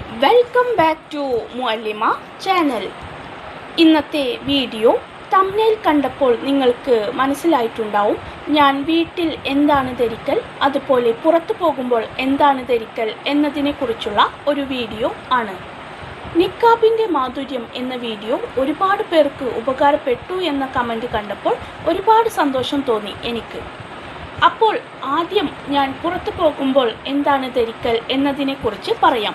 Welcome back to Muallima channel ഇന്നത്തെ video തമ്മിൽ കണ്ടപ്പോൾ നിങ്ങൾക്ക് മനസ്സിലായിട്ടുണ്ടാവും. ഞാൻ വീട്ടിൽ എന്താണ് ധരിക്കൽ അതുപോലെ പുറത്തു പോകുമ്പോൾ എന്താണ് ധരിക്കൽ എന്നതിനെക്കുറിച്ചുള്ള ഒരു വീഡിയോ ആണ്. നിക്കാബിന്റെ മാധുര്യം എന്ന വീഡിയോ ഒരുപാട് പേർക്ക് ഉപകാരപ്പെട്ടു എന്ന കമന്റ് കണ്ടപ്പോൾ ഒരുപാട് സന്തോഷം തോന്നി എനിക്ക്. അപ്പോൾ ആദ്യം ഞാൻ പുറത്തു പോകുമ്പോൾ എന്താണ് ധരിക്കൽ എന്നതിനെക്കുറിച്ച് പറയാം.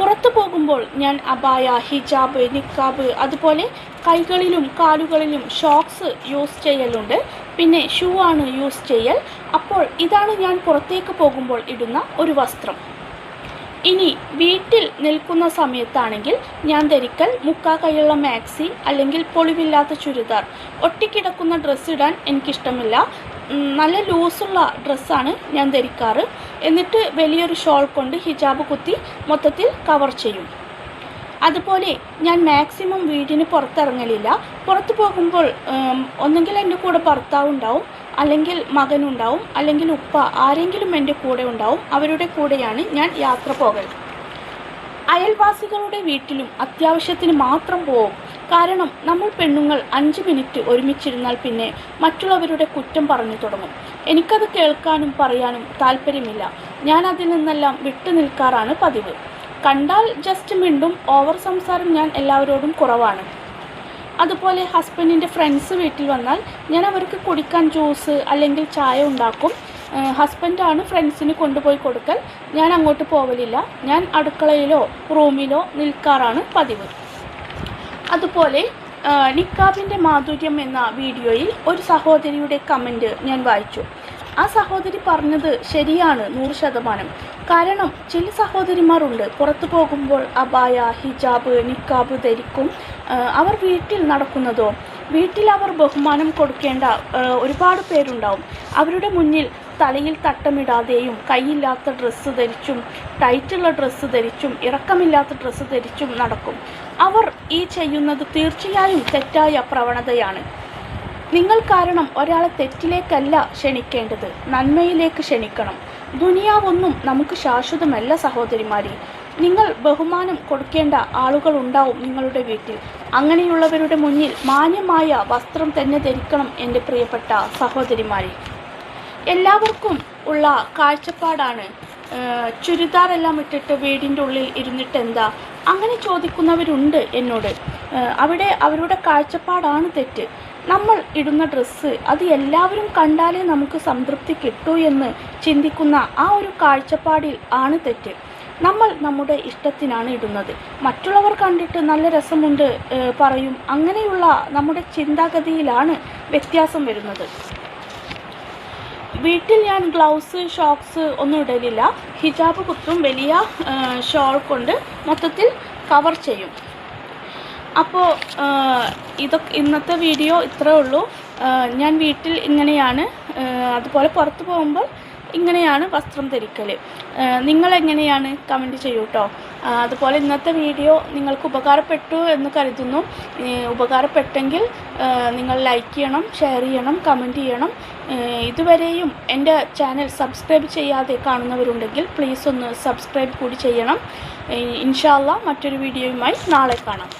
പുറത്തു പോകുമ്പോൾ ഞാൻ അബായ ഹിജാബ് നിക്കാബ് അതുപോലെ കൈകളിലും കാലുകളിലും ഷോക്സ് യൂസ് ചെയ്യലുണ്ട്. പിന്നെ ഷൂ ആണ് യൂസ് ചെയ്യൽ. അപ്പോൾ ഇതാണ് ഞാൻ പുറത്തേക്ക് പോകുമ്പോൾ ഇടുന്ന ഒരു വസ്ത്രം. ഇനി വീട്ടിൽ നിൽക്കുന്ന സമയത്താണെങ്കിൽ ഞാൻ ധരിക്കൽ മുക്കാ കൈയുള്ള മാക്സി അല്ലെങ്കിൽ പൊളിവില്ലാത്ത ചുരിദാർ. ഒട്ടിക്കിടക്കുന്ന ഡ്രസ്സ് ഇടാൻ എനിക്കിഷ്ടമില്ല. നല്ല ലൂസുള്ള ഡ്രസ്സാണ് ഞാൻ ധരിക്കാറ്. എന്നിട്ട് വലിയൊരു ഷോൾ കൊണ്ട് ഹിജാബ് കുത്തി മൊത്തത്തിൽ കവർ ചെയ്യും. അതുപോലെ ഞാൻ മാക്സിമം വീടിന് പുറത്തിറങ്ങലില്ല. പുറത്തു പോകുമ്പോൾ ഒന്നെങ്കിൽ എന്റെ കൂടെ ഭർത്താവ് ഉണ്ടാവും അല്ലെങ്കിൽ മകനുണ്ടാവും അല്ലെങ്കിൽ ഉപ്പ ആരെങ്കിലും എന്റെ കൂടെ ഉണ്ടാവും അവരുടെ കൂടെയാണ് ഞാൻ യാത്ര പോകൽ. അയൽവാസികളുടെ വീട്ടിലും അത്യാവശ്യത്തിന് മാത്രം പോവും. കാരണം നമ്മൾ പെണ്ണുങ്ങൾ അഞ്ച് മിനിറ്റ് ഒരുമിച്ചിരുന്നാൽ പിന്നെ മറ്റുള്ളവരുടെ കുറ്റം പറഞ്ഞു തുടങ്ങും. എനിക്കത് കേൾക്കാനും പറയാനും താല്പര്യമില്ല. ഞാൻ അതിൽ നിന്നെല്ലാം വിട്ടു നിൽക്കാറാണ് പതിവ്. കണ്ടാൽ ജസ്റ്റ് മിണ്ടും ഓവർ സംസാരം ഞാൻ എല്ലാവരോടും കുറവാണ്. അതുപോലെ ഹസ്ബൻഡിന്റെ ഫ്രണ്ട്സ് വീട്ടിൽ വന്നാൽ ഞാൻ അവർക്ക് കുടിക്കാൻ ജ്യൂസ് അല്ലെങ്കിൽ ചായ ഉണ്ടാക്കും. ഹസ്ബൻഡാണ് ഫ്രണ്ട്സിന് കൊണ്ടുപോയി കൊടുക്കൽ. ഞാൻ അങ്ങോട്ട് പോവലില്ല. ഞാൻ അടുക്കളയിലോ റൂമിലോ നിൽക്കാറാണ് പതിവ്. അതുപോലെ നിക്കാബിന്റെ മാധുര്യം എന്ന വീഡിയോയിൽ ഒരു സഹോദരിയുടെ കമന്റ് ഞാൻ വായിച്ചു. ആ സഹോദരി പറഞ്ഞത് ശരിയാണ് നൂറ് ശതമാനം. കാരണം ചില സഹോദരിമാരുണ്ട് പുറത്തു പോകുമ്പോൾ അബായ ഹിജാബ് നിക്കാബ് ധരിക്കും അവർ വീട്ടിൽ നടക്കുന്നതോ. വീട്ടിൽ അവർ ബഹുമാനം കൊടുക്കേണ്ട ഒരുപാട് പേരുണ്ടാവും. അവരുടെ മുന്നിൽ തലയിൽ തട്ടമിടാതെയും കൈയില്ലാത്ത ഡ്രസ്സ് ധരിച്ചും ടൈറ്റുള്ള ഡ്രസ്സ് ധരിച്ചും ഇറക്കമില്ലാത്ത ഡ്രസ്സ് ധരിച്ചും നടക്കും. അവർ ഈ ചെയ്യുന്നത് തീർച്ചയായും തെറ്റായ പ്രവണതയാണ്. നിങ്ങൾ കാരണം ഒരാളെ തെറ്റിലേക്കല്ല ക്ഷണിക്കേണ്ടത്. നന്മയിലേക്ക് ക്ഷണിക്കണം. ദുനിയാവൊന്നും നമുക്ക് ശാശ്വതമല്ല സഹോദരിമാരി. നിങ്ങൾ ബഹുമാനം കൊടുക്കേണ്ട ആളുകൾ ഉണ്ടാവും നിങ്ങളുടെ വീട്ടിൽ. അങ്ങനെയുള്ളവരുടെ മുന്നിൽ മാന്യമായ വസ്ത്രം തന്നെ ധരിക്കണം എന്റെ പ്രിയപ്പെട്ട സഹോദരിമാരെ. എല്ലാവർക്കും ഉള്ള കാഴ്ചപ്പാടാണ്. ചുരിദാർ എല്ലാം ഇട്ടിട്ട് വീടിന്റെ ഉള്ളിൽ ഇരുന്നിട്ട് എന്താ അങ്ങനെ ചോദിക്കുന്നവരുണ്ട് എന്നോട്. അവിടെ അവരുടെ കാഴ്ചപ്പാടാണ് തെറ്റ്. നമ്മൾ ഇടുന്ന ഡ്രസ്സ് അത് എല്ലാവരും കണ്ടാലേ നമുക്ക് സംതൃപ്തി കിട്ടൂ എന്ന് ചിന്തിക്കുന്ന ആ ഒരു കാഴ്ചപ്പാടിൽ ആണ് തെറ്റ്. നമ്മൾ നമ്മുടെ ഇഷ്ടത്തിനാണ് ഇടുന്നത്. മറ്റുള്ളവർ കണ്ടിട്ട് നല്ല രസമുണ്ട് പറയും. അങ്ങനെയുള്ള നമ്മുടെ ചിന്താഗതിയിലാണ് വ്യത്യാസം വരുന്നത്. വീട്ടിൽ ഞാൻ ഗ്ലൗസ് ഷോക്സ് ഒന്നും ഇടലില്ല. ഹിജാബ് കുത്തും വലിയ ഷോൾ കൊണ്ട് മൊത്തത്തിൽ കവർ ചെയ്യും. അപ്പോൾ ഇതൊക്കെ ഇന്നത്തെ വീഡിയോ ഇത്രേ ഉള്ളൂ. ഞാൻ വീട്ടിൽ ഇങ്ങനെയാണ് അതുപോലെ പുറത്ത് പോകുമ്പോൾ ഇങ്ങനെയാണ് വസ്ത്രം ധരിക്കൽ നിങ്ങൾ എങ്ങനെയാണ് കമന്റ് ചെയ്യൂ കേട്ടോ അതുപോലെ ഇന്നത്തെ വീഡിയോ നിങ്ങൾക്ക് ഉപകാരപ്പെട്ടു എന്ന് കരുതുന്നു. ഉപകാരപ്പെട്ടെങ്കിൽ നിങ്ങൾ ലൈക്ക് ചെയ്യണം ഷെയർ ചെയ്യണം കമന്റ് ചെയ്യണം. ഇതുവരെയും എന്റെ ചാനൽ സബ്സ്ക്രൈബ് ചെയ്യാതെ കാണുന്നവരുണ്ടെങ്കിൽ പ്ലീസ് ഒന്ന് സബ്സ്ക്രൈബ് കൂടി ചെയ്യണം. ഇൻഷാല്ല മറ്റൊരു വീഡിയോയുമായി നാളെ കാണാം.